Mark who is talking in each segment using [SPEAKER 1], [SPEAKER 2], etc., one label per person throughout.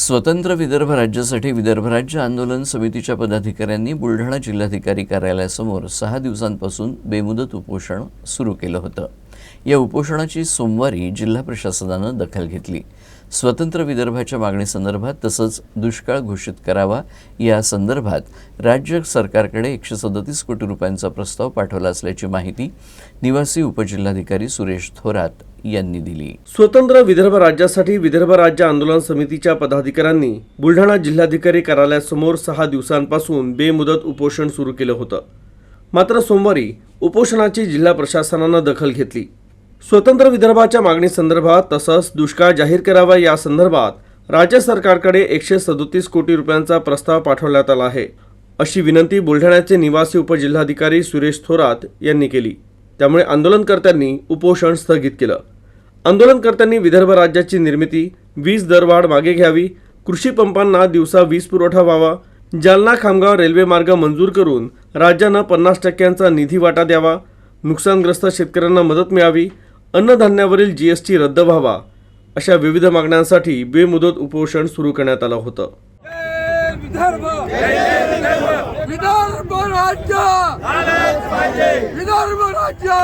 [SPEAKER 1] स्वतंत्र विदर्भ राज्यासाठी विदर्भ राज्य आंदोलन समितीच्या पदाधिकाऱ्यांनी बुलढाणा जिल्हाधिकारी कार्यालयासमोर सहा दिवसांपासून बेमुदत उपोषण सुरू केलं होतं. या उपोषणाची सोमवारी जिल्हा प्रशासनानं दखल घेतली. स्वतंत्र विदर्भाच्या मागणीसंदर्भात तसंच दुष्काळ घोषित करावा या संदर्भात राज्य सरकारकडे एकशे सदतीस कोटी रुपयांचा प्रस्ताव पाठवला असल्याची माहिती निवासी उपजिल्हाधिकारी सुरेश थोरात यांनी दिली.
[SPEAKER 2] स्वतंत्र विदर्भ राज्यासाठी विदर्भ राज्य आंदोलन समितीच्या पदाधिकाऱ्यांनी बुलढाणा जिल्हाधिकारी कार्यालयासमोर सहा दिवसांपासून बेमुदत उपोषण सुरू केलं होतं. मात्र सोमवारी उपोषणाची जिल्हा प्रशासनानं दखल घेतली. स्वतंत्र विदर्भाच्या मागणीसंदर्भात तसंच दुष्काळ जाहीर करावा या संदर्भात राज्य सरकारकडे एकशे सदोतीस कोटी रुपयांचा प्रस्ताव पाठवण्यात आला आहे. अशी विनंती बुलढाण्याचे निवासी उपजिल्हाधिकारी सुरेश थोरात यांनी केली. त्यामुळे आंदोलनकर्त्यांनी उपोषण स्थगित केलं. आंदोलनकर्त्यांनी विदर्भ राज्याची निर्मिती वीज दरवाढ मागे घ्यावी कृषी पंपांना दिवसा वीज पुरवठा व्हावा जालना खामगाव रेल्वे मार्ग मंजूर करून राज्यानं पन्नास टक्क्यांचा निधी वाटा द्यावा नुकसानग्रस्त शेतकऱ्यांना मदत मिळावी अन्नधान्यावरील जीएसटी रद्द व्हावा अशा विविध मागण्यांसाठी बेमुदत उपोषण सुरू करण्यात आलं होतं
[SPEAKER 3] जय विदर्भ विदर्भ राज्य विदर्भ राज्य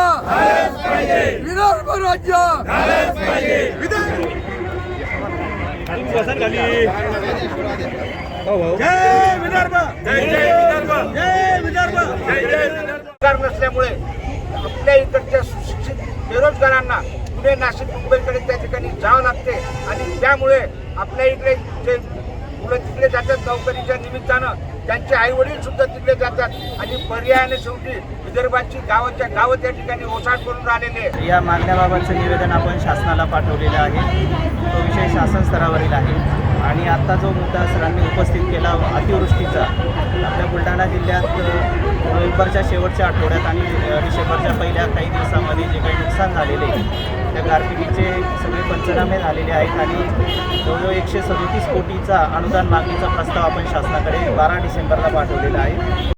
[SPEAKER 3] विदर्भ राज्य जय विदर्भ जय जय विदर्भ जय विदर्भ जय जय विदर्भ
[SPEAKER 4] सरकार नसल्यामुळे आपल्या इकडच्या सुशिक्षित बेरोजगारांना पुणे नाशिक मुंबईकडे त्या ठिकाणी जावं लागते. आणि त्यामुळे आपल्या इकडे जे मुलं तिकडे जातात नोकरीच्या निमित्तानं त्यांचे आईवडील सुद्धा तिकडे जातात. आणि पर्यायाने शेवटी विदर्भाची गावाच्या गावं त्या ठिकाणी ओसाड करून राहिलेले
[SPEAKER 5] या मागण्याबाबतचं निवेदन आपण शासनाला पाठवलेलं आहे. तो विषय शासन स्तरावरील आहे. आणि आत्ता जो मुद्दा सरांनी उपस्थित केला अतिवृष्टीचा आपल्या बुलढाणा जिल्ह्यात नोव्हेंबरच्या शेवटच्या आठवड्यात आणि डिसेंबरच्या पहिल्या काही दिवसामध्ये जे नुकसान झालेले आहे. त्या गारपिटीचे सगळे पंचनामे झालेले आहेत आणि जवळजवळ एकशे सदोतीस कोटीचा अनुदान मागणीचा प्रस्ताव आपण शासनाकडे बारा डिसेंबरला पाठवलेला आहे.